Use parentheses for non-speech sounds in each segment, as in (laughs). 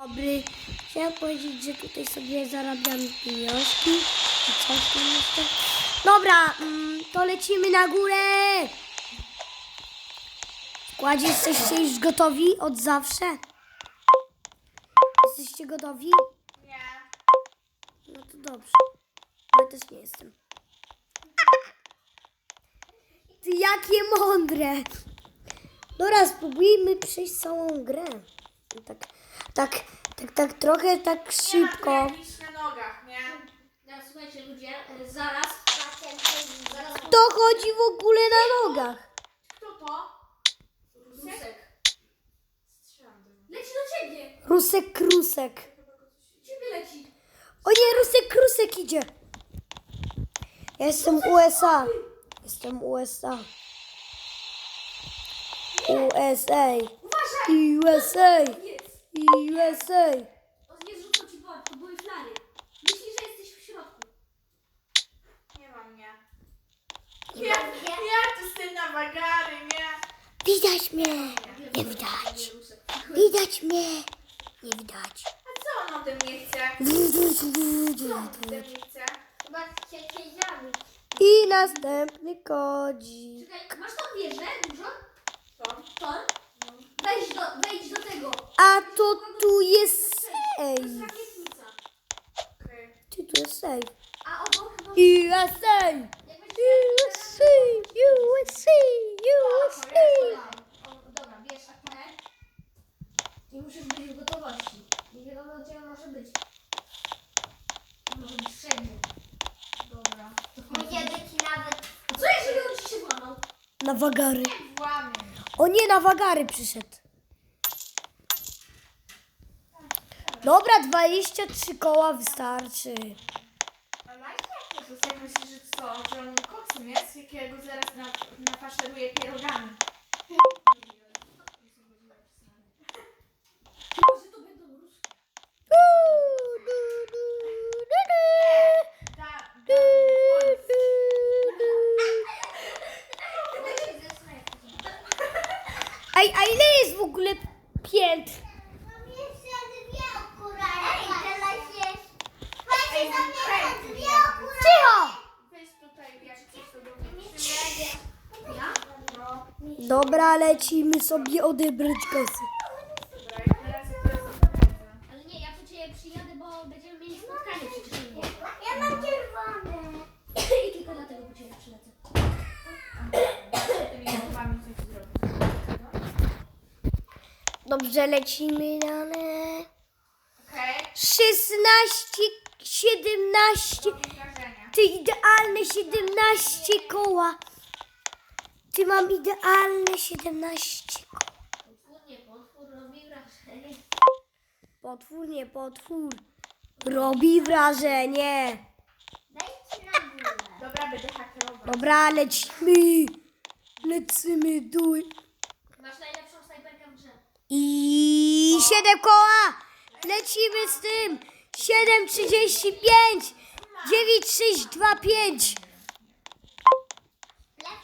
Dobry. Chciałem powiedzieć, że tutaj sobie zarabiamy pieniążki i coś tam jeszcze. Dobra, mm, to lecimy na górę. Kładzie, jesteście już gotowi od zawsze? Jesteście gotowi? Nie. No to dobrze. Ja też nie jestem. Ty jakie mądre. Dobra, spróbujmy przejść całą grę. Tak, tak, tak, tak trochę tak szybko. Nie ma tu jakichś na nogach, nie? No, słuchajcie ludzie, e, zaraz, zaraz Kto chodzi w ogóle na nogach? Kto to? Rusek. Strzelam do niego. Leci do ciebie! Rusek Krusek. Ciebie leci! O nie, Rusek Krusek idzie. Ja jestem USA. Jestem USA. USA. Uważaj! USA. USA. On nie zrzucał ci błąd, to były flary. Myślisz, że jesteś w środku. Nie ma mnie. Ja, ja tu jestem na wagary, nie? Widać mnie. Nie widać. Widać mnie. Nie widać. A co on ode mnie chce? Co on ode mnie chce? Chyba cię zabić. I następny kodzik. Czekaj, masz tam wieżę dużo? Co? To? Wejdź do, wejdź do tego. A to tu jest To jest rakietnica. Ty tu jest safe. A obok chyba... USA. USA. USA. USA. Dobra, bierz AK. I musisz być w gotowości. Nie wiadomo gdzie on może być. On może być wszędzie. Dobra. Może być nawet A co jeżeli on ci się włamał? Na wagary. Włamię. O nie, na wagary przyszedł. Dobra, 23 koła wystarczy. A jakie to sobie myślisz, że co? Że on koksem jest? Jakiego zaraz na, nafaszeruje pierogami. Może to będą ruskie. Da, da, Polski. Ej, a ile jest w ogóle piętr? Mam jeszcze dwie okulary. Ej, teraz jest. Cicho! Weź tutaj, jak coś sobie. Ja? No. Dobra, lecimy sobie odebrać kasy. Dobra, i teraz. Ale nie, ja ciebie przyjadę, bo będziemy mieli spotkanie. Ja mam czerwone. (coughs) I tylko dlatego po ciebie przylecę. Tymi głowami coś zrobić. Dobrze, lecimy dalej. Okej? 16, 17. Robię wrażenie. Ty idealne 17 koła. Ty mam idealne 17 koła. Potwór, nie potwór, robi wrażenie. Potwór, nie potwór. Robi wrażenie. Wejdź na górę. Dobra, będę hakerować. Dobra, lecimy. Lecimy do... Masz najlepszą snajperkę w grze. I 7 koła. Lecimy z tym. 7,35. 9,625.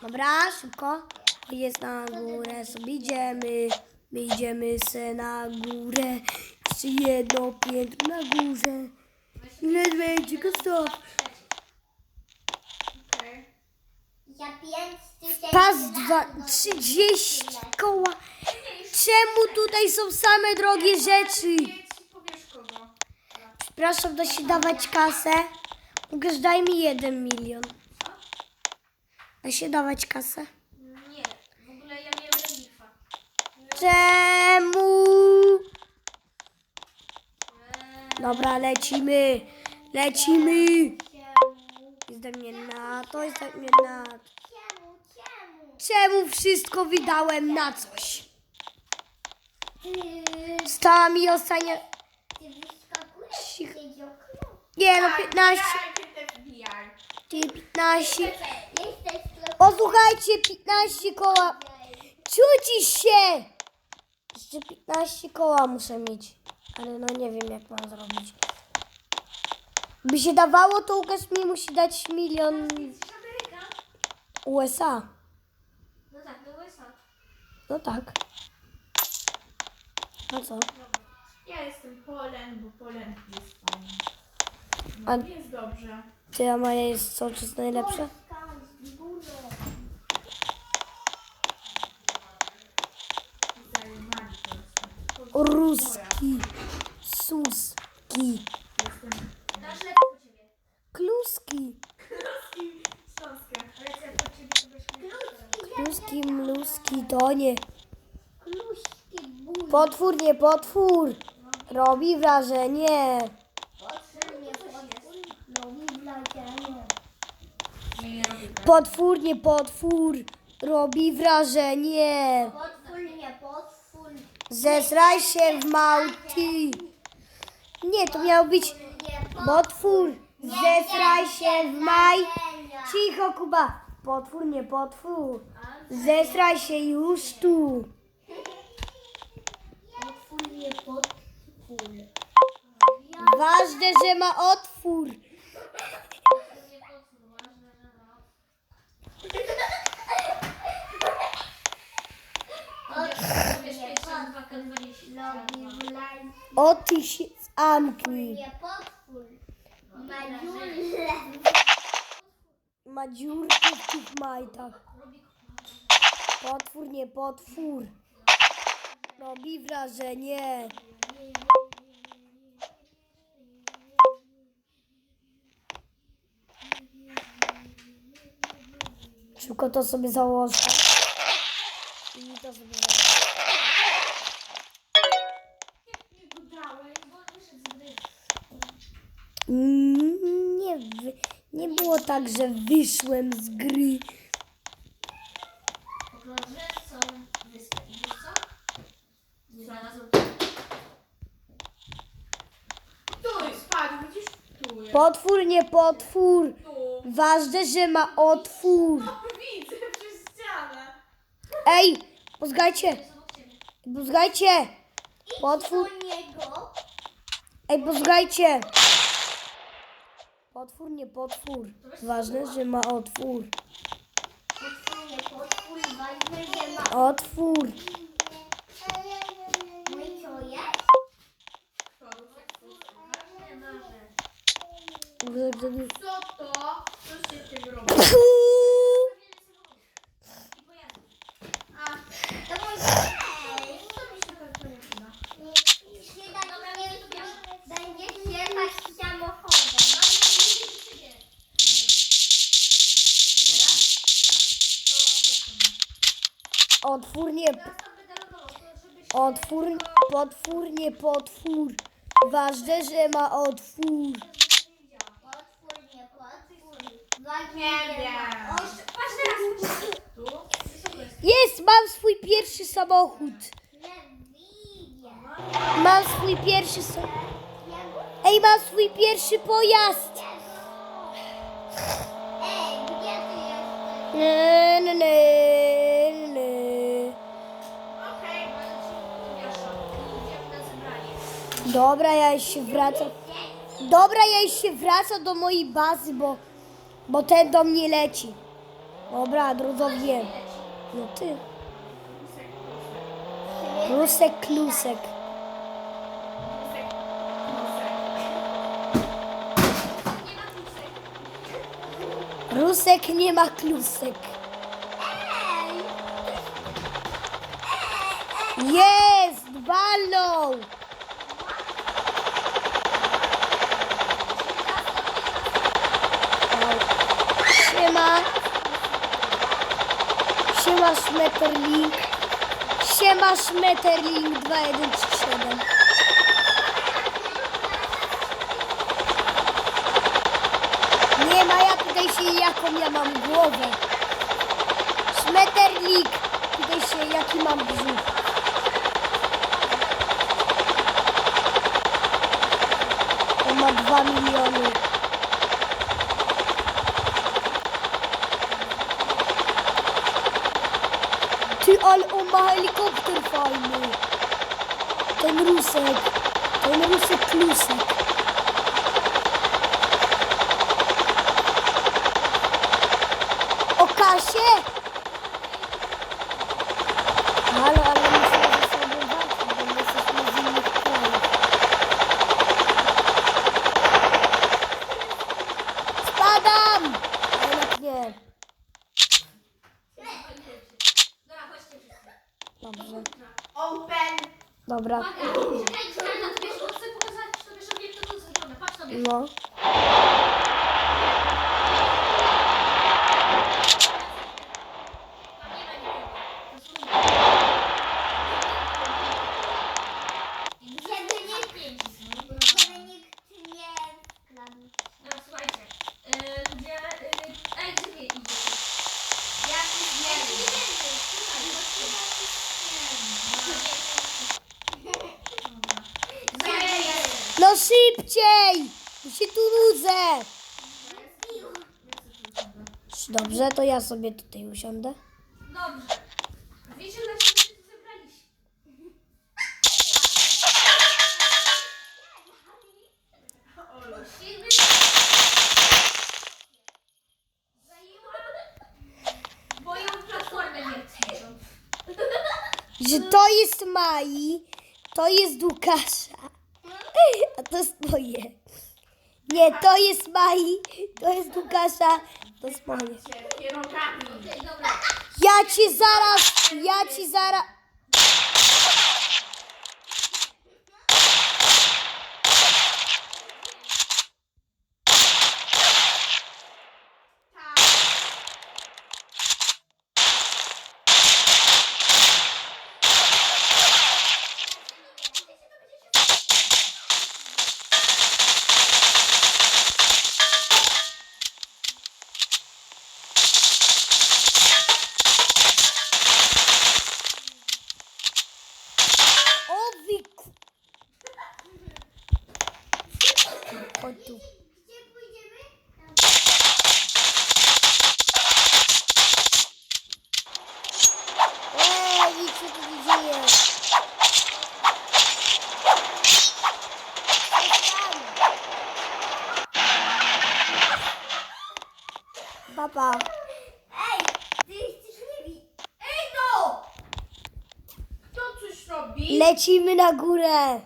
Dobra, szybko. Jest na górę, sobie idziemy. My idziemy se na górę. Jeszcze jedno piętro na górze. Ile będzie go stop. Pas dwa, 30 koła. Czemu tutaj są same drogie rzeczy? Przepraszam, da się dawać kasę? Mogę, daj mi jeden milion. Da się dawać kasę? Nie, w ogóle ja miałem relikwa. Czemu? Dobra, lecimy. Lecimy. Jest do mnie na to, jest do mnie na to. Czemu, wszystko wydałem na coś? Stała mi ostatnia... Cicho. Nie no, Tak, 15. Ja cię FBI. Ty 15. Jesteś w O, słuchajcie, 15 koła. Czuci się! Jeszcze 15 koła muszę mieć. Ale no nie wiem, jak mam zrobić. By się dawało, to Łukasz mi musi dać milion? USA. No tak, do USA. No tak. No co? Ja jestem Polen, bo Polen jest fajny. A- No, jest dobrze. Ty, a Maja jest co, czy jest najlepsza? Zajmali. Ruski. Suski. Dasz po ciebie. Kluski. Śląskie. Kluski, mluski, to nie. Kluski, bój. Potwór, nie potwór. Robi wrażenie. Potwór, nie potwór. Robi wrażenie. Zesraj się w małty. Nie, to miał być potwór. Zesraj się w maj. Cicho, Kuba. Potwór, nie potwór. Zesraj się już tu. Nie potwór. Ważne, że ma otwór. Wiesz, pierwsza dwa K20. Robi wrażenie. O ty się zamknij. Nie potwór. Madziule. Ma dziurkę w tych majtach. Potwór, nie potwór. Robi wrażenie. Szybko to sobie założę. I to sobie założę. Mm, Nie, nie było tak, że wyszłem z gry. Okrążę całą wyspę. I wiesz co? Znalazłem Tu, spadł, widzisz? Tu jest. Potwór, nie potwór. Tu. Ważne, że ma otwór. No, widzę przez ścianę. Ej, pozgajcie, pozgajcie. Potwór, Do niego. ej, pozgajcie. Potwór, nie potwór. Ważne, że ma otwór. Potwór, nie potwór. Ważne, że ma Otwór. No i co jest? To, Nie ważne. Co to? Co się tym robi? I pojazdy. A, To mój ej. co mi się kojarzy? Jeśli nie będziesz jechać samochodem. Otwór, nie, otwór, potwór, nie potwór. Ważne, że ma otwór. Potwór, nie potwór. Ważne, Nie wiem. Patrz teraz. Tu? Wysoko jest. Jest, mam swój pierwszy samochód. Nie widzę. Mam swój pierwszy samochód. Ej, mam swój pierwszy pojazd. Ej, gdzie ty jesteś? Ne, ne, ne, ne. Okej. Idziemy na zebranie. Dobra, ja już się wracam. Dobra, ja już się wracam do mojej bazy, bo, bo ten do mnie leci. Dobra, drudzowie. No ty. Rusek, klusek. Rusek nie ma klusek. Jest! Walą! Siema. Siema Schmetterling. Siema Schmetterling 2137. Nie ma, ja tutaj się jaką ja mam głowę. Schmetterling. Tutaj się jaki mam brzuch. Ma 2 miliony. Ty, ale on ma helikopter fajny. Ten rusek. Ten rusek klusek. O Kasie! Halo, ale musimy ze sobą walczyć, bo my jesteśmy z innych krajów. Dobra. Uwaga, czekaj, czekaj, na to wiesz, chcę pokazać, to wiesz, obiekt to zrobione. Patrz sobie. No. Tam nie ma nikogo. Żeby nikt, Pięć są. żeby nikt nie skradł. No, słuchajcie. Yy, gdzie... Yy, ej, gdzie wy idziecie? Ja nie wiem. No szybciej! Bo się tu nudzę. Dobrze, to ja sobie tutaj usiądę. Dobrze. Wiecie, dlaczego się tu zebraliście? Musimy... Zajęłam moją platformę wiertniczą. Że to jest Mai, to jest Łukasza, a to jest moje. Nie, to jest Mai, to jest Łukasza, Kierunkami. Okej, dobra. Ja ci zaraz, ja ci zaraz... Lecimy na górę. (laughs)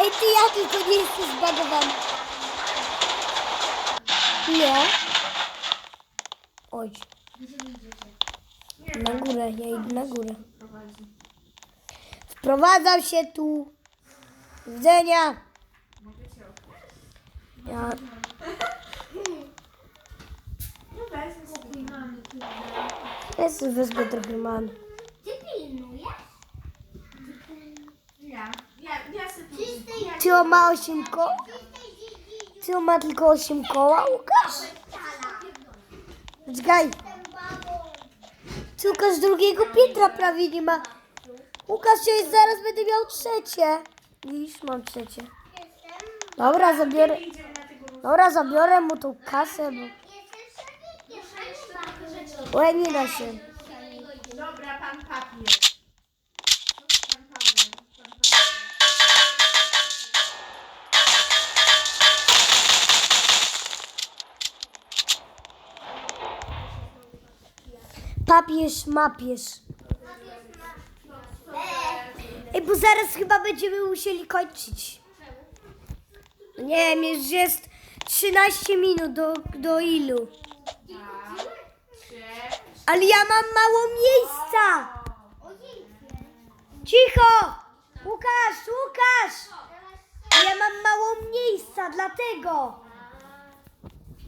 Ej, ty ja tylko nie jesteś zbagowany. Nie. Oj, na górę, ja idę na górę. Wprowadzam się tu. Do Widzenia. Ja, No mamy. Ja sobie wezmę trochę man. Ty pilnujesz? Ja. Ja, ja sobie jak Czy on ma 8 koła? czystej dziedziczy Czy on ma tylko 8 koła, Łukasz? Czekaj, czy Łukasz drugiego piętra prawie nie ma. Łukasz, ja zaraz będę miał trzecie. Widzisz, mam trzecie. Dobra, zabiorę, dobra, zabiorę mu tą kasę, bo... nie da się. Dobra, pan papier. Papież, mapież. Ej, bo zaraz chyba będziemy musieli kończyć. Nie wiem, już jest 13 minut do, do ilu. Ale ja mam mało miejsca. Cicho! Łukasz, Łukasz! Ja mam mało miejsca, dlatego.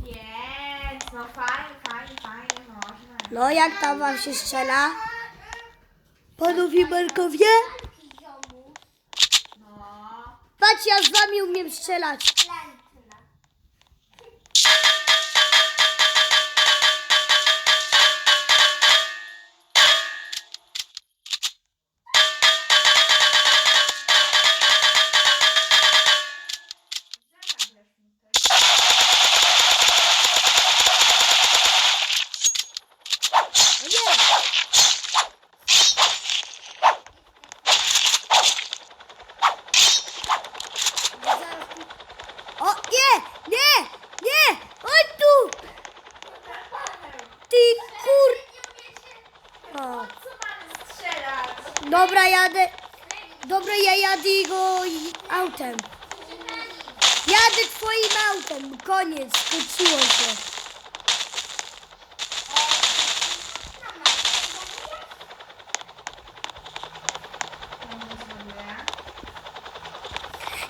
Pięć. No fajnie, fajnie, fajnie, można. No, jak tam wam się strzela? Panowie Markowie? No. Patrz, ja z wami umiem strzelać. autem. Jadę twoim autem. Koniec, skończyło się.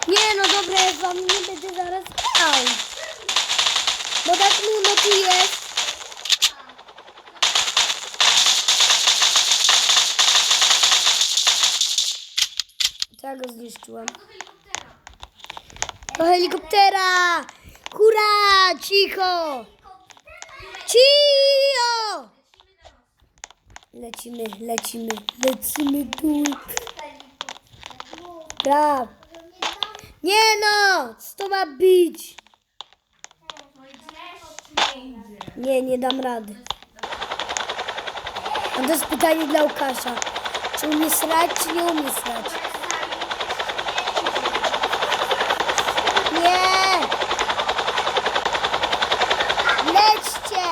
Nie no dobra, ja wam nie będę zaraz grał. Bo tak mi no tu jest. Tak go zniszczyłam. Do helikoptera. Kura! Cicho! Cicho! Lecimy. Lecimy, lecimy, tu. Bra. Nie no! Co to ma być? Nie, nie dam rady. A to jest pytanie dla Łukasza. Czy umie srać, czy nie umie srać? Nie! Lećcie!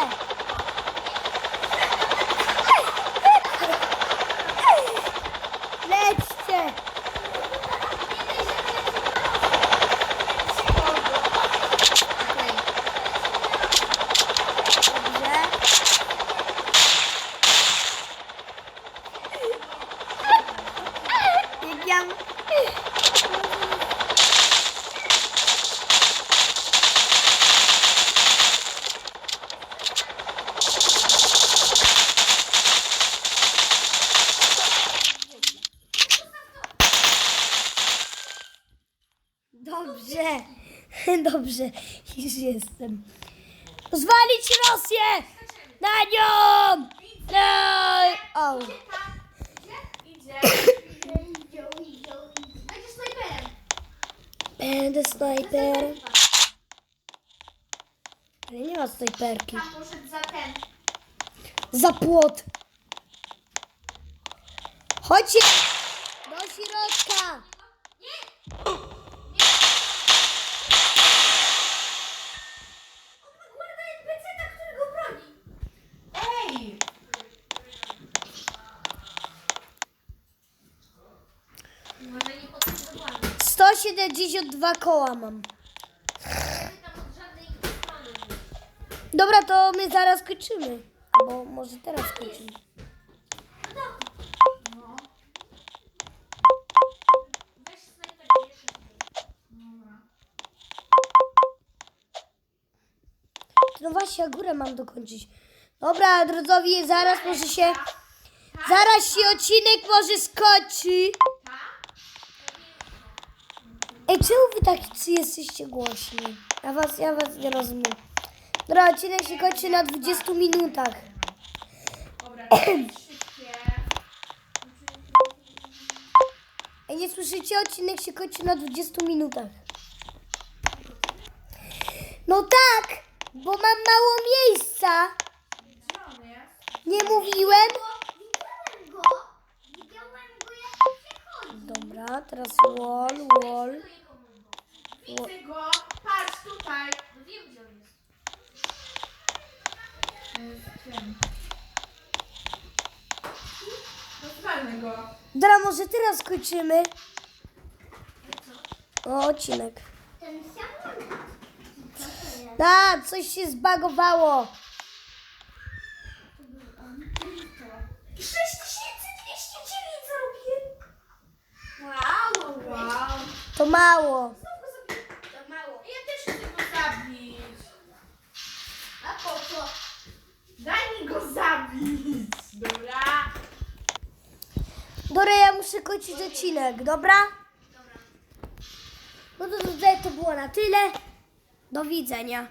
Lećcie! Dobrze. Jak ja... Dobrze, dobrze, już jestem. Zwalić Rosję! Na nią! No! O. Będę snajperem. Ale nie ma snajperki. Tam za ten. Za płot. Chodźcie do środka. Guarda NPC-ta, który go broni. Ej! Może nie potrzebowali. 172 koła mam. Dobra, to my zaraz kończymy. Albo może teraz kończymy. No. Właśnie, górę mam dokończyć. Dobra, drodzowie, zaraz może się... Zaraz się odcinek może skończy. Ej, czemu wy tacy jesteście głośni? Ja was, ja was nie rozumiem. Dobra, odcinek się kończy na 20 minutach. Dobra. (clears throat) Ej, nie słyszycie? Odcinek się kończy na 20 minutach. No tak, bo mam mało miejsca. Nie mówiłem? Widziałem go. Widziałem go jak przychodzi. Dobra, teraz wall, wall. Widzę go. Patrz tutaj. No wiem, gdzie on jest. Rozwalmy go. Dobra, może teraz kończymy. O, odcinek. Ten jest? Da, coś się zbagowało. 6209 zarobiłem. Wow, wow. To mało. To mało. Ja też chcę go zabić. A po co? Daj mi go zabić. Dobra. Dobra, ja muszę kończyć odcinek, dobra? No to tutaj to było na tyle. Do widzenia.